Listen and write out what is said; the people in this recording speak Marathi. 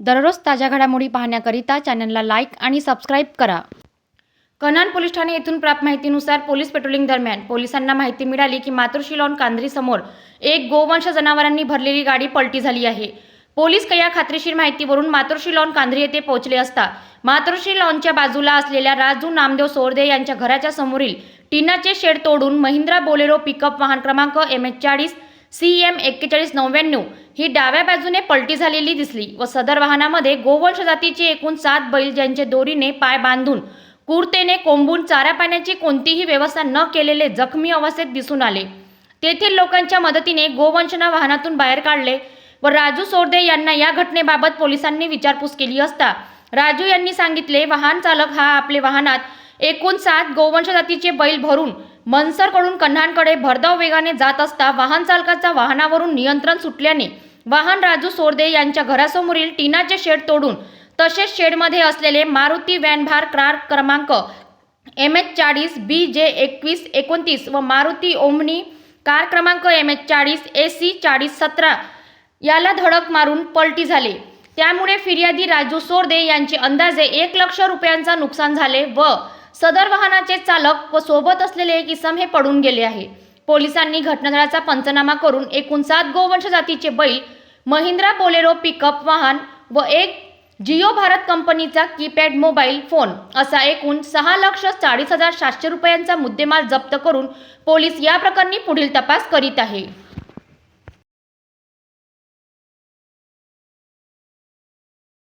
दररोज ताज्या घडामोडी पाहण्याकरिता चॅनलला लाईक आणि सबस्क्राईब करा. कनान पोलीस ठाणे येथून प्राप्त माहितीनुसार पोलीस पेट्रोलिंग दरम्यान पोलिसांना माहिती मिळाली की मातृशी लॉन कांद्री समोर एक गोवंश जनावरांनी भरलेली गाडी पलटी झाली आहे. पोलीस या खात्रीशीर माहितीवरून मातोश्री लॉन कांद्री येथे पोहोचले असता मातोश्री लॉनच्या बाजूला असलेल्या राजू नामदेव सोरदे यांच्या घराच्या समोरील टिनाचे शेड तोडून महिंद्रा बोलेरो पिकअप वाहन क्रमांक एम एच चाळीस सी एम एक्केचाळीस नव्याण्णव ही डाव्या बाजूने पलटी झालेली दिसली व सदर वाहनामध्ये गोवंश जातीचे एकूण सात बैल ज्यांचे दोरीने पाय बांधून कुर्तेने कोंबून चारा पाण्याची कोणतीही व्यवस्था न केलेले जखमी अवस्थेत दिसून आले. तेथील लोकांच्या मदतीने गोवंशना वाहनातून बाहेर काढले व राजू सोरदे यांना या घटनेबाबत पोलिसांनी विचारपूस केली असता राजू यांनी सांगितले वाहन चालक हा आपले वाहनात एकूण सात गोवंश जातीचे बैल भरून मनसरकडून कन्हानकडे भरधाव वेगाने जात असता वाहन चालकाचा वाहनावरून नियंत्रण सुटल्याने वाहन राजू सोरदे यांच्या घरासमोरील टीनाचे शेड तोडून तसेच शेडमध्ये असलेले मारुती व्हॅनभार कार क्रमांक एम एच चाळीस बी जे एकवीस एकोणतीस व मारुती ओमनी कार क्रमांक एम एच चाळीस ए सी चाळीस सतरा याला धडक मारून पलटी झाले. त्यामुळे फिर्यादी राजू सोरदे यांचे अंदाजे एक लक्ष रुपयांचा नुकसान झाले व सदर वाहनाचे चालक व सोबत असलेले एक इसम हे पडून गेले आहे. पोलिसांनी घटनास्थळाचा पंचनामा करून एकूण सात गोवंश जातीचे बैल महिंद्रा बोलेरो पिकअप वाहन व एक जिओ भारत कंपनीचा कीपॅड मोबाईल फोन असा एकूण सहा लक्ष चाळीस हजार सातशे रुपयांचा मुद्देमाल जप्त करून पोलीस या प्रकरणी पुढील तपास करीत आहे.